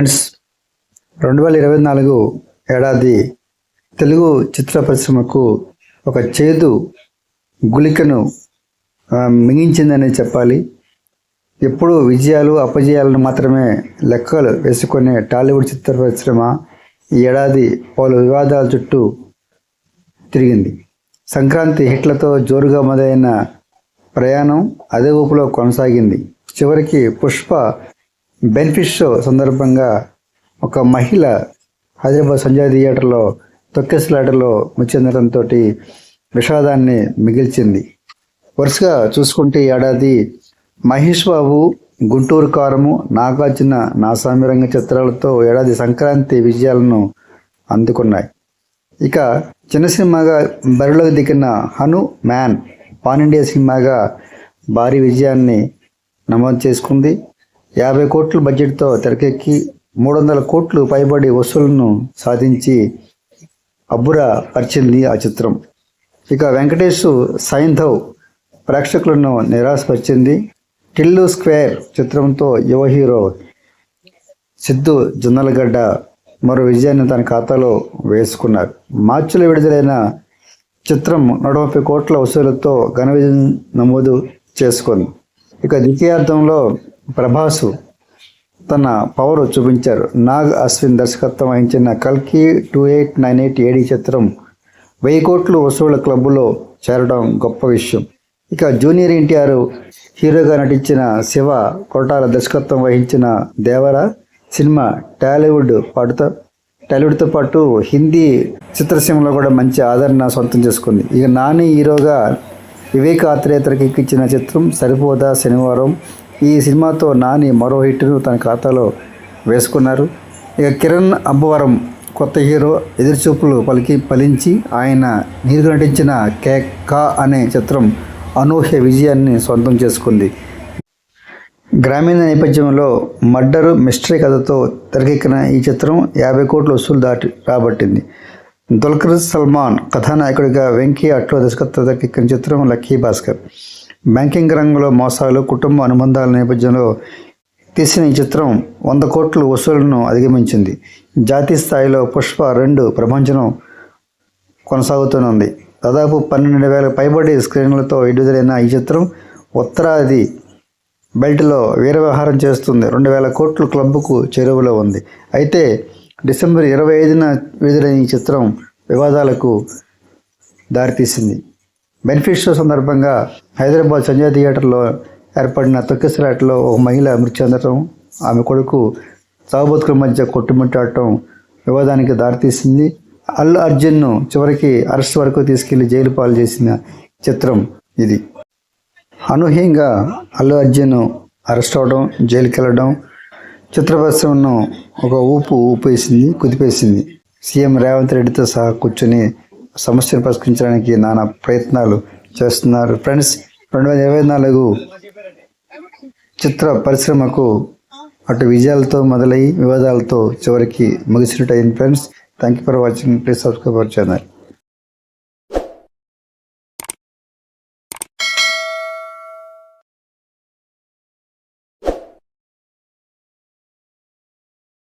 Friends రెండు వేల ఇరవై నాలుగు ఏడాది తెలుగు చిత్ర పరిశ్రమకు ఒక చేదు గుళికను ఆ, మింగించిందని చెప్పాలి. ఎప్పుడు విజయాలు అపజయాలను మాత్రమే లెక్కలు వేసుకునే టాలీవుడ్ చిత్ర పరిశ్రమ ఈ ఏడాది పలు వివాదాల చుట్టూ తిరిగింది. సంక్రాంతి హిట్లతో జోరుగా మొదలైన ప్రయాణం అదే ఊపులో కొనసాగింది. చివరికి పుష్ప బెనిఫిట్ షో సందర్భంగా ఒక మహిళ హైదరాబాద్ సంజయ్ థియేటర్లో తొక్కెసలాటలో ముచ్చెందడంతో విషాదాన్ని మిగిల్చింది. వరుసగా చూసుకుంటే ఏడాది మహేష్ బాబు గుంటూరు కారము నాగార్జున నాసామి రంగ చిత్రాలతో ఏడాది సంక్రాంతి విజయాలను అందుకున్నాయి. ఇక చిన్న సినిమాగా బరిలోకి దిగిన హను మ్యాన్ పాన్ ఇండియా సినిమాగా భారీ విజయాన్ని నమోదు చేసుకుంది. యాభై కోట్ల బడ్జెట్తో తెరకెక్కి మూడు వందల కోట్లు పైబడి వసూళ్ళను సాధించి అబ్బుర పరిచింది ఆ చిత్రం. ఇక వెంకటేష్ సైంధవ్ ప్రేక్షకులను నిరాశపరిచింది టిల్లు స్క్వేర్ చిత్రంతో యువ హీరో సిద్ధు జొన్నలగడ్డ మరో విజయాన్ని తన ఖాతాలో వేసుకున్నారు. మార్చిలో విడుదలైన చిత్రం నూట ముప్పై కోట్ల వసూలతో ఘన విజయం నమోదు చేసుకుంది. ఇక ద్వితీయార్థంలో ప్రభాసు తన పవర్ చూపించారు. నాగ్ అశ్విన్ దర్శకత్వం వహించిన కల్కి two eight nine eight AD చిత్రం వెయ్యి కోట్లు వసూళ్ళ క్లబ్లో చేరడం గొప్ప విషయం. ఇక జూనియర్ ఎన్టీఆర్ హీరోగా నటించిన శివ కొరటాల దర్శకత్వం వహించిన దేవర సినిమా టాలీవుడ్ పాటుతో టాలీవుడ్తో పాటు హిందీ చిత్రసీమలో కూడా మంచి ఆదరణ సొంతం చేసుకుంది. ఇక నాని హీరోగా వివేక్ ఆత్రేయ తెరకెక్కించిన చిత్రం సరిపోదా శనివారం ఈ సినిమాతో నాని మరో హిట్ను తన ఖాతాలో వేసుకున్నారు. ఇక కిరణ్ అబ్బవరం కొత్త హీరో ఎదురుచూపులు పలికి ఫలించి ఆయన నీరు నటించిన కే కా అనే చిత్రం అనూహ్య విజయాన్ని సొంతం చేసుకుంది. గ్రామీణ నేపథ్యంలో మర్డరు మిస్టరీ కథతో తెరకెక్కిన ఈ చిత్రం యాభై కోట్ల వసూలు దాటి రాబట్టింది. దుల్కర్ సల్మాన్ కథానాయకుడిగా వెంకీ అట్లో దర్శకత్వ తెరకెక్కిన చిత్రం లక్కీ భాస్కర్. బ్యాంకింగ్ రంగంలో మోసాలు కుటుంబ అనుబంధాల నేపథ్యంలో తీసిన ఈ చిత్రం వంద కోట్ల వసూళ్ళను అధిగమించింది. జాతీయ స్థాయిలో పుష్ప రెండు ప్రపంచం కొనసాగుతూనుంది దాదాపు పన్నెండు వేల పైబడి స్క్రీన్లతో విడుదలైన ఈ చిత్రం ఉత్తరాది బెల్ట్లో వీరవ్యవహారం చేస్తుంది. రెండు వేల కోట్ల క్లబ్కు చేరువలో ఉంది. అయితే డిసెంబర్ ఇరవై ఐదున విడుదలైన ఈ చిత్రం వివాదాలకు దారితీసింది. బెనిఫిట్ షో సందర్భంగా హైదరాబాద్ సంజయ్ థియేటర్లో ఏర్పడిన తొక్కిసలాటలో ఒక మహిళ మృతి చెందడం ఆమె కొడుకు చావుబతుకుల మధ్య కొట్టుమిట్టాడటం వివాదానికి దారితీసింది. అల్లు అర్జున్ను చివరికి అరెస్ట్ వరకు తీసుకెళ్ళి జైలు పాలు చేసిన చిత్రం ఇది. అనూహ్యంగా అల్లు అర్జున్ అరెస్ట్ అవడం జైలుకి వెళ్ళడం చిత్ర పరిశ్రమను ఒక ఊపు ఊపేసింది కుదిపేసింది. సీఎం రేవంత్ రెడ్డితో సహా కూర్చొని సమస్యను పరిష్కరించడానికి నానా ప్రయత్నాలు చేస్తున్నారు. ఫ్రెండ్స్ రెండు వేల ఇరవై నాలుగు చిత్ర పరిశ్రమకు అటు విజయాలతో మొదలై వివాదాలతో చివరికి ముగిసినట్టు అయింది. Friends thank you for watching please subscribe our channel